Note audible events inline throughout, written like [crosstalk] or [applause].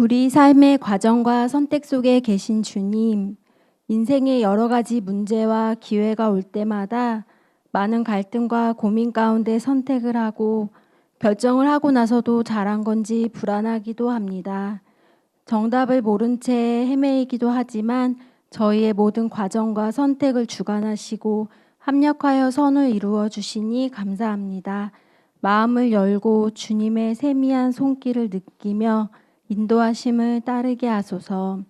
우리 삶의 과정과 선택 속에 계신 주님, 인생의 여러 가지 문제와 기회가 올 때마다 많은 갈등과 고민 가운데 선택을 하고 결정을 하고 나서도 잘한 건지 불안하기도 합니다. 정답을 모른 채 헤매이기도 하지만 저희의 모든 과정과 선택을 주관하시고 합력하여 선을 이루어 주시니 감사합니다. 마음을 열고 주님의 세미한 손길을 느끼며 인도하심을 따르게 하소서.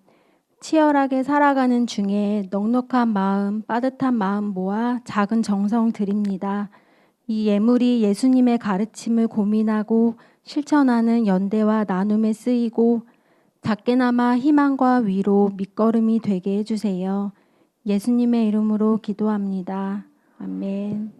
치열하게 살아가는 중에 넉넉한 마음, 빠듯한 마음 모아 작은 정성 드립니다. 이 예물이 예수님의 가르침을 고민하고 실천하는 연대와 나눔에 쓰이고 작게나마 희망과 위로 밑거름이 되게 해주세요. 예수님의 이름으로 기도합니다. 아멘.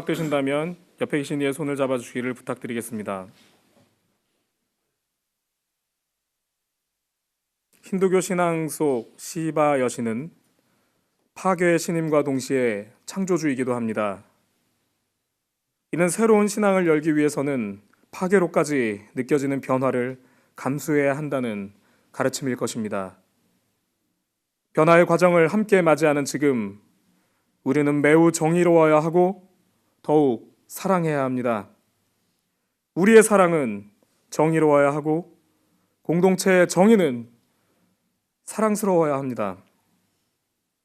허락되신다면 옆에 계신 이의 손을 잡아주시기를 부탁드리겠습니다. 힌두교 신앙 속 시바 여신은 파괴의 신임과 동시에 창조주이기도 합니다. 이는 새로운 신앙을 열기 위해서는 파괴로까지 느껴지는 변화를 감수해야 한다는 가르침일 것입니다. 변화의 과정을 함께 맞이하는 지금 우리는 매우 정의로워야 하고 더욱 사랑해야 합니다. 우리의 사랑은 정의로워야 하고 공동체의 정의는 사랑스러워야 합니다.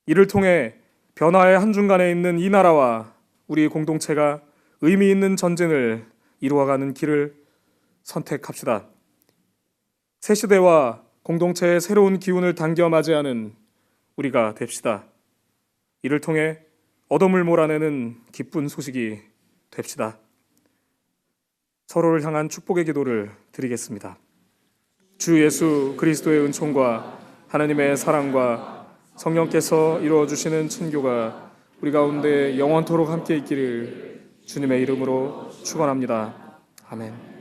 이를 통해 변화의 한중간에 있는 이 나라와 우리 공동체가 의미 있는 전쟁을 이루어가는 길을 선택합시다. 새 시대와 공동체의 새로운 기운을 당겨 맞이하는 우리가 됩시다. 이를 통해 어둠을 몰아내는 기쁜 소식이 됩시다. 서로를 향한 축복의 기도를 드리겠습니다. 주 예수 그리스도의 은총과 하나님의 사랑과 성령께서 이루어 주시는 친교가 우리 가운데 영원토록 함께 있기를 주님의 이름으로 축원합니다. 아멘.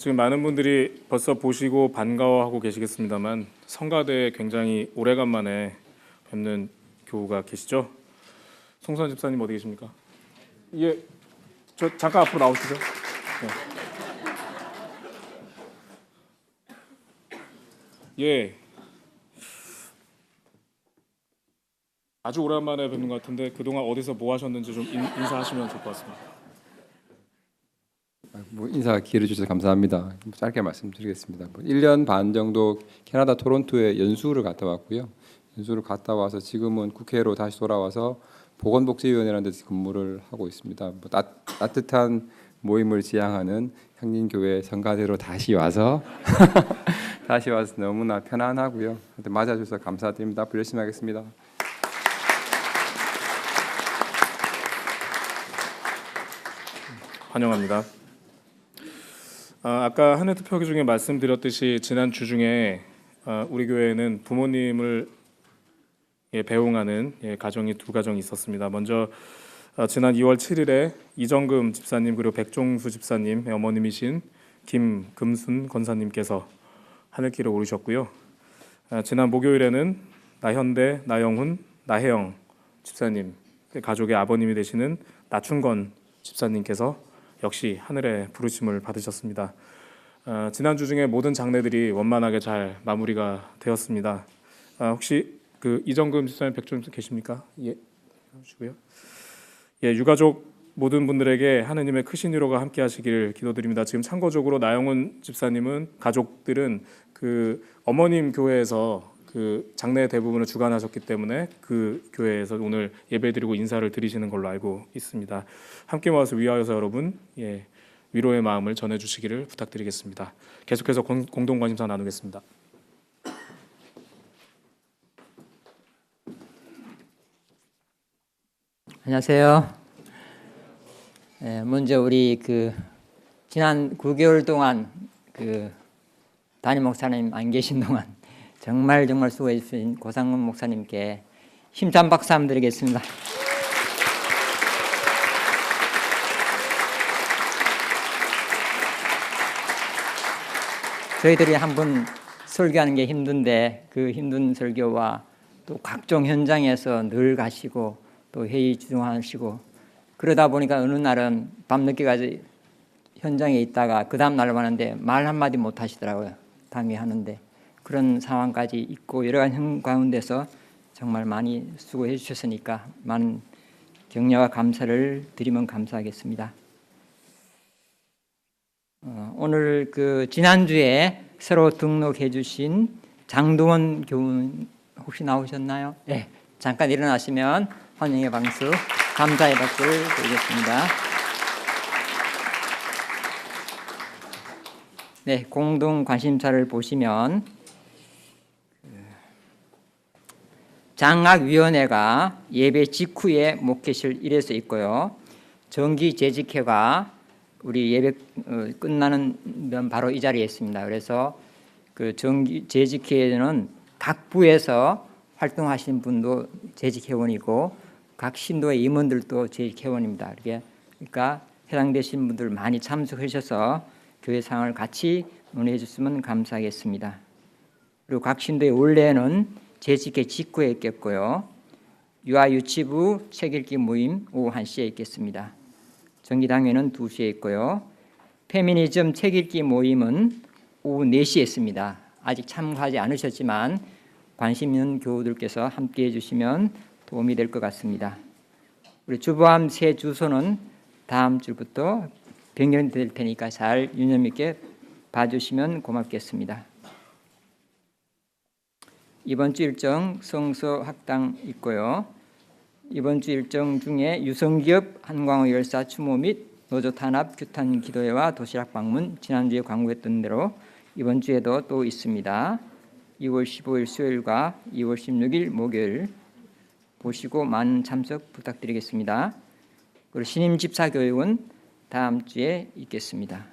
지금 많은 분들이 벌써 보시고 반가워하고 계시겠습니다만 성가대에 굉장히 오래간만에 뵙는 교우가 계시죠? 송선 집사님 어디 계십니까? 예, 저 잠깐 앞으로 나오시죠. 예. 예. 아주 오랜만에 뵙는 것 같은데 그동안 어디서 뭐 하셨는지 좀 인, 인사하시면 좋을 것 같습니다. 뭐 인사 기회를 주셔서 감사합니다. 짧게 말씀드리겠습니다. 뭐 1년 반 정도 캐나다 토론토에 연수를 갔다 왔고요. 연수를 갔다 와서 지금은 국회로 다시 돌아와서 보건복지위원회라는 데서 근무를 하고 있습니다. 뭐 따, 따뜻한 모임을 지향하는 향린교회 성가대로 다시 와서 [laughs] 다시 와서 너무나 편안하고요. 맞아주셔서 감사드립니다. 열심히 하겠습니다. 환영합니다. 아, 아까 한해 투표기 중에 말씀드렸듯이 지난 주 중에 아, 우리 교회에는 부모님을 예, 배웅하는 예, 가정이 두 가정이 있었습니다. 먼저 아, 지난 2월 7일에 이정금 집사님 그리고 백종수 집사님의 어머님이신 김금순 권사님께서 하늘길에 오르셨고요. 아, 지난 목요일에는 나현대, 나영훈, 나혜영 집사님 가족의 아버님이 되시는 나춘건 집사님께서 역시 하늘의 부르심을 받으셨습니다. 어, 지난 주 중에 모든 장례들이 원만하게 잘 마무리가 되었습니다. 아, 혹시 그 이정금 집사님 백종 계십니까? 예, 해주시고요. 예, 유가족 모든 분들에게 하느님의 크신 위로가 함께하시길 기도드립니다. 지금 참고적으로 나영훈 집사님은 가족들은 그 어머님 교회에서 그 장례 대부분을 주관하셨기 때문에 그 교회에서 오늘 예배드리고 인사를 드리시는 걸로 알고 있습니다. 함께 모아서 위하여서 여러분 예, 위로의 마음을 전해주시기를 부탁드리겠습니다. 계속해서 공, 공동 관심사 나누겠습니다. 안녕하세요. 예, 먼저 우리 그 지난 9개월 동안 그 담임 목사님 안 계신 동안 정말 정말 수고해 주신 고상문 목사님께 힘찬 박수 한번 드리겠습니다. 저희들이 한 번 설교하는 게 힘든데 그 힘든 설교와 또 각종 현장에서 늘 가시고 또 회의 주동하시고 그러다 보니까 어느 날은 밤늦게까지 현장에 있다가 그 다음 날 왔는데 말 한마디 못 하시더라고요. 당회 하는데 그런 상황까지 있고 여러 가지 형 가운데서 정말 많이 수고해 주셨으니까 많은 격려와 감사를 드리면 감사하겠습니다. 어, 오늘 그 지난주에 새로 등록해 주신 장동원 교훈 혹시 나오셨나요? 네. 잠깐 일어나시면 환영의 박수, 감사의 박수를 드리겠습니다. 네, 공동 관심사를 보시면 장학위원회가 예배 직후에 목회실 일에서 있고요. 정기 재직회가 우리 예배 어, 끝나는 면 바로 이 자리에 있습니다. 그래서 그 정기 재직회는 각 부에서 활동하시는 분도 재직회원이고 각 신도의 임원들도 재직회원입니다. 그러니까 해당되신 분들 많이 참석하셔서 교회 상황을 같이 논의해 주시면 감사하겠습니다. 그리고 각 신도의 원래는 재직회 직후에 있겠고요. 유아 유치부 책 읽기 모임 오후 1시에 있겠습니다. 정기당회는 2시에 있고요. 페미니즘 책 읽기 모임은 오후 4시에 있습니다. 아직 참가하지 않으셨지만 관심 있는 교우들께서 함께 해주시면 도움이 될 것 같습니다. 우리 주보함 새 주소는 다음 주부터 변경될 테니까 잘 유념 있게 봐주시면 고맙겠습니다. 이번 주 일정 성서 학당 있고요. 이번 주 일정 중에 유성기업 한광호 열사 추모 및 노조 탄압 규탄 기도회와 도시락 방문 지난주에 광고했던 대로 이번 주에도 또 있습니다. 2월 15일 수요일과 2월 16일 목요일 보시고 많은 참석 부탁드리겠습니다. 그리고 신임 집사 교육은 다음 주에 있겠습니다.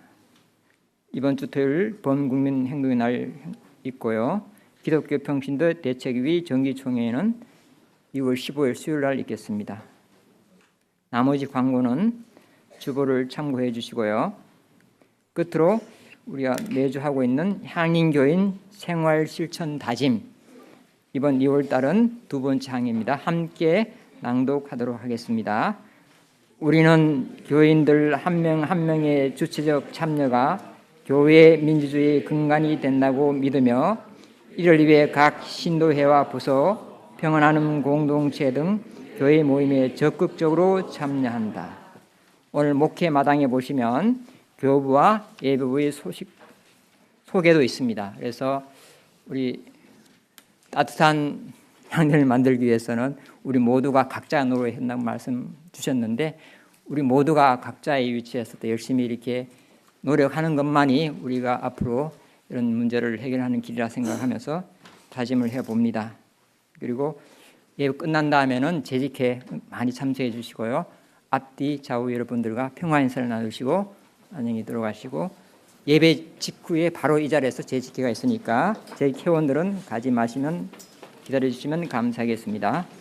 이번 주 토요일 범국민 행동의 날 있고요. 기독교 평신도 대책위 정기총회는 2월 15일 수요일 날 있겠습니다. 나머지 광고는 주보를 참고해 주시고요. 끝으로 우리가 매주 하고 있는 향인교인 생활 실천 다짐 이번 2월 달은 두 번째 항입니다. 함께 낭독하도록 하겠습니다. 우리는 교인들 한 명한 명의 주체적 참여가 교회 민주주의의 근간이 된다고 믿으며 이를 위해 각 신도회와 부서, 평안하는 공동체 등 교회 모임에 적극적으로 참여한다. 오늘 목회 마당에 보시면 교부와 예부의 소식 소개도 있습니다. 그래서 우리 따뜻한 향연을 만들기 위해서는 우리 모두가 각자 노력한다고 말씀 주셨는데 우리 모두가 각자의 위치에서 또 열심히 이렇게 노력하는 것만이 우리가 앞으로 이런 문제를 해결하는 길이라 생각하면서 다짐을 해 봅니다. 그리고 예배 끝난 다음에는 재직회 많이 참석해 주시고요. 앞뒤 좌우 여러분들과 평화 인사를 나누시고 안녕히 들어가시고 예배 직후에 바로 이 자리에서 재직회가 있으니까 제 회원들은 가지 마시면 기다려 주시면 감사하겠습니다.